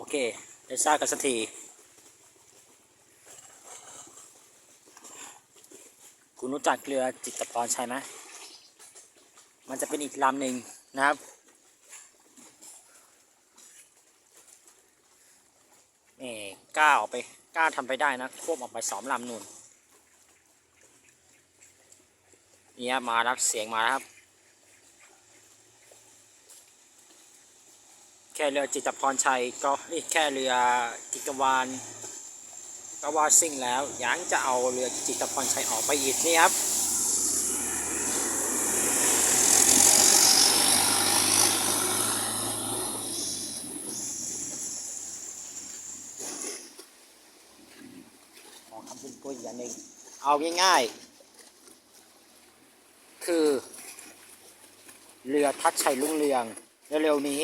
โอเค ได้ทราบกันสักทีคุณรู้จักเรือจิตรพรใช่ไหมมันจะเป็นอีกลำหนึ่งนะครับนี่กล้าออกไปกล้าทำไปได้นะ ควบออกไปสองลำนู่นเนี่ยมาแล้วเสียงมาแล้วครับ ค่เรือจิตพรชัยก็นี่แค่เรือกิกวานก็ว่าซิ่งแล้วยังจะเอาเรือจิตพรชัยออกไปอีกนี่ครับขอคำพูดพูอีกอย่างหนึ่งเอาง่ายๆ คือ เรือทัดชัยลุ่งเรืองเร็วๆนี้